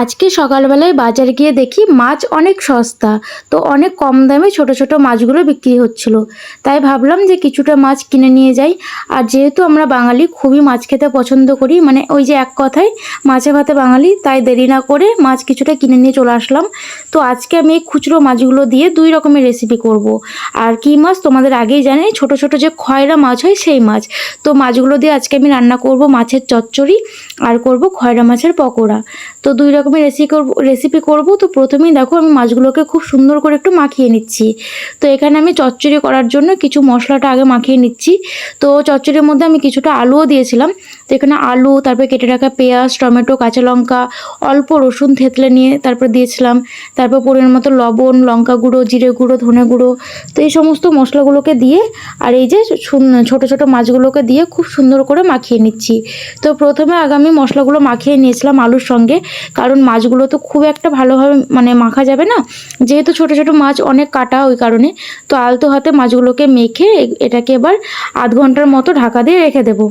আজকে সকালবেলায় বাজার গিয়ে দেখি মাছ অনেক সস্তা, তো অনেক কম দামে ছোট ছোট মাছগুলো বিক্রি হচ্ছিল। তাই ভাবলাম যে কিছুটা মাছ কিনে নিয়ে যাই। আর যেহেতু আমরা বাঙালি, খুবই মাছ খেতে পছন্দ করি মানে ওই যে এক কথায় মাছে ভাতে বাঙালি, তাই দেরি না করে মাছ কিছুটা কিনে নিয়ে চলে আসলাম। তো আজকে আমি এই খুচরো মাছগুলো দিয়ে দুই রকমের রেসিপি করব। আর কী মাছ তোমাদের আগেই জানি ছোট ছোট যে খয়রা মাছ হয় সেই মাছ। তো মাছগুলো দিয়ে আজকে আমি রান্না করব মাছের চচ্চড়ি, আর করব খয়রা মাছের পকোড়া। তো দুই রকমের রেসিপি করব রেসিপি করব, তো প্রথমেই দেখো আমি মাছগুলোকে খুব সুন্দর করে একটু মাখিয়ে নিচ্ছি। তো এখানে আমি চচ্চড়ি করার জন্য কিছু মশলাটা আগে মাখিয়ে নিচ্ছি। তো চচ্চড়ির মধ্যে আমি কিছুটা আলুও দিয়েছিলাম। তো এখানে আলু, তারপরে কেটে রাখা পেঁয়াজ, টমেটো, কাঁচা লঙ্কা, অল্প রসুন থেতলে নিয়ে তারপর দিয়েছিলাম। তারপর পরিমাণ মতো লবণ, লঙ্কা গুঁড়ো, জিরে গুঁড়ো, ধনে গুঁড়ো, তো এই সমস্ত মশলাগুলোকে দিয়ে আর এই যে ছোট ছোট মাছগুলোকে দিয়ে খুব সুন্দর করে মাখিয়ে নিচ্ছি। তো প্রথমে আগামী মশলাগুলো মাখিয়ে নিয়েছিলাম আলুর সঙ্গে। কারণ মাছগুলো তো খুব একটা ভালোভাবে মানে মাখা যাবে না। যেহেতু ছোট ছোট মাছ অনেক কাটা ওই কারণে। তো আলতো হাতে মাছগুলোকে মেখে এটাকে এবার আধ ঘণ্টার মতো ঢাকা দিয়ে রেখে দেবো।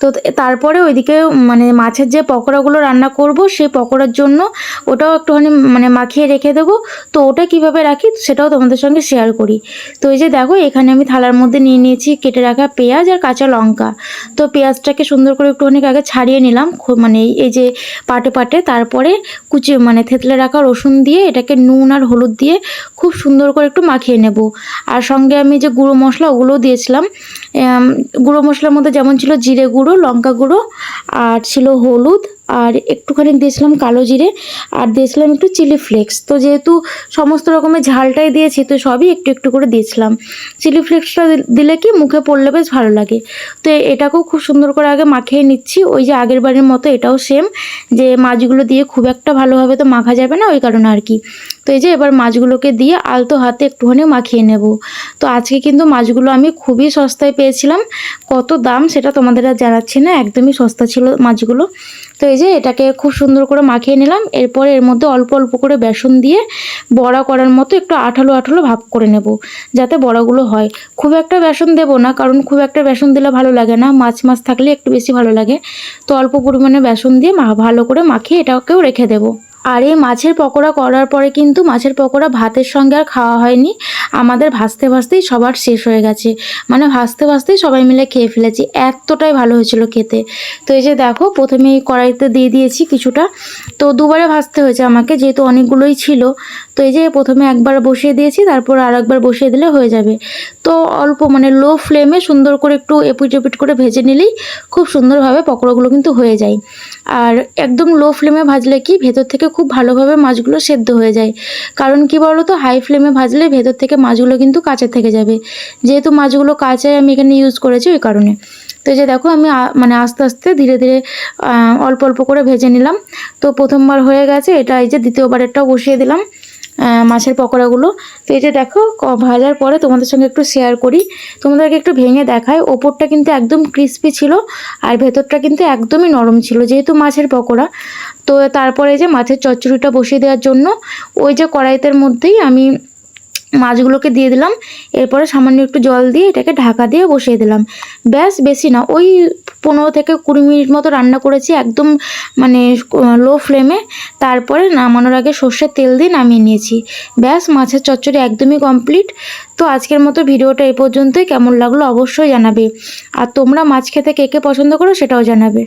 তো তারপরে ওইদিকে মানে মাছের যে পকোড়াগুলো রান্না করব, সেই পকোড়ার জন্য ওটাও একটুখানি মানে মাখিয়ে রেখে দেবো। তো ওটা কীভাবে রাখি সেটাও তোমাদের সঙ্গে শেয়ার করি। তো এই যে দেখো, এখানে আমি থালার মধ্যে নিয়ে নিয়েছি কেটে রাখা পেঁয়াজ আর কাঁচা লঙ্কা। তো পেঁয়াজটাকে সুন্দর করে একটুখানি আগে ছাড়িয়ে নিলাম মানে এই- যে পাটে পাটে। তারপরে কুচি মানে থেতলে রাখা রসুন দিয়ে এটাকে নুন আর হলুদ দিয়ে খুব সুন্দর করে একটু মাখিয়ে নেব। আর সঙ্গে আমি যে গুঁড়ো মশলা ওগুলোও দিয়েছিলাম। গুঁড়ো মশলার মধ্যে যেমন ছিল জিরে গুঁড়ো লঙ্কা গুঁড়ো আর ছিল হলুদ। আর একটুখানি দিয়েছিলাম কালো জিরে আর দিয়েছিলাম একটু চিলি ফ্লেক্স। তো যেহেতু সমস্ত রকমের ঝালটাই দিয়েছি, তো সবই একটু একটু করে দিয়েছিলাম। চিলি ফ্লেক্সটা দিলে কি মুখে পড়লে বেশ ভালো লাগে। তো এটাকেও খুব সুন্দর করে আগে মাখিয়ে নিচ্ছি। ওই যে আগের বারের মতো এটাও সেম যে মাছগুলো দিয়ে খুব একটা ভালোভাবে তো মাখা যাবে না ওই কারণে আর কি। তো এই যে এবার মাছগুলোকে দিয়ে আলতো হাতে একটুখানি মাখিয়ে নেব। তো আজকে কিন্তু মাছগুলো আমি খুবই সস্তায় পেয়েছিলাম। কত দাম সেটা তোমাদের আর জানাচ্ছি না, একদমই সস্তা ছিল মাছগুলো। তো এই যে এটাকে খুব সুন্দর করে মাখিয়ে নিলাম। এরপরে এর মধ্যে অল্প অল্প করে বেসন দিয়ে বড়া করার মতো একটু আঠালো আঠালো ভাব করে নেব, যাতে বড়াগুলো হয়। খুব একটা বেসন দেব না, কারণ খুব একটা বেসন দিলে ভালো লাগে না। মাছ মাছ থাকলে একটু বেশি ভালো লাগে। তো অল্প পরিমাণে বেসন দিয়ে ভালো করে মাখিয়ে এটাকেও রেখে দেবো। আর এই মাছের পকোড়া করার পরে কিন্তু মাছের পকোড়া ভাতের সঙ্গে আর খাওয়া হয়নি। আমাদের ভাজতে ভাসতেই সবার শেষ হয়ে গেছে। মানে ভাজতে ভাসতেই সবাই মিলে খেয়ে ফেলেছি। এতটাই ভালো হয়েছিল খেতে। তো এই যে দেখো, প্রথমে কড়াইতে দিয়ে দিয়েছি কিছুটা। তো দুবারে ভাজতে হয়েছে আমাকে, যেহেতু অনেকগুলোই ছিল। তো এই যে প্রথমে একবার বসিয়ে দিয়েছি, তারপর আর একবার বসিয়ে দিলে হয়ে যাবে। তো অল্প মানে লো ফ্লেমে সুন্দর করে একটু এপিট এপিট করে ভেজে নিলেই খুব সুন্দরভাবে পকোড়াগুলো কিন্তু হয়ে যায়। আর একদম লো ফ্লেমে ভাজলে কি ভেতর থেকে খুব ভালোভাবে মাছগুলো সেদ্ধ হয়ে যায়। কারণ কি বলো তো হাই ফ্লেমে ভাজলে ভেতর থেকে মাছগুলো কিন্তু কাঁচা থেকে যাবে। যেহেতু মাছগুলো কাঁচাই আমি এখানে ইউজ করেছি ওই কারণে। তো যে দেখো আমি মানে আস্তে আস্তে ধীরে ধীরে অল্প অল্প করে ভেজে নিলাম। তো প্রথমবার হয়ে গেছে, এটা এই যে দ্বিতীয়বারেরটাও বসিয়ে দিলাম। মাছের পকোড়াগুলো। তো এটা দেখো ভাজার পরে তোমাদের সঙ্গে একটু শেয়ার করি। তোমাদেরকে একটু ভেঙে দেখায় ওপরটা কিন্তু একদম ক্রিস্পি ছিল আর ভেতরটা কিন্তু একদমই নরম ছিল, যেহেতু মাছের পকোড়া। তো তারপরে যে মাছের চচ্চড়িটা বসিয়ে দেওয়ার জন্য, ওই যে কড়াইতের মধ্যেই আমি মাছগুলোকে দিয়ে দিলাম। এরপরে সামান্য একটু জল দিয়ে এটাকে ঢাকা দিয়ে বসিয়ে দিলাম। ব্যাস, বেশি না, ওই পনেরো থেকে কুড়ি মিনিট মতো রান্না করেছি একদম মানে লো ফ্লেমে। তারপরে নামানোর আগে সর্ষের তেল দিয়ে নামিয়ে নিয়েছি। ব্যাস, মাছের চচ্চড়ি একদমই কমপ্লিট। তো আজকের মতো ভিডিওটা এই পর্যন্তই। কেমন লাগল অবশ্যই জানাবে। আর তোমরা মাছ খেতে কে কে পছন্দ করো সেটাও জানাবে।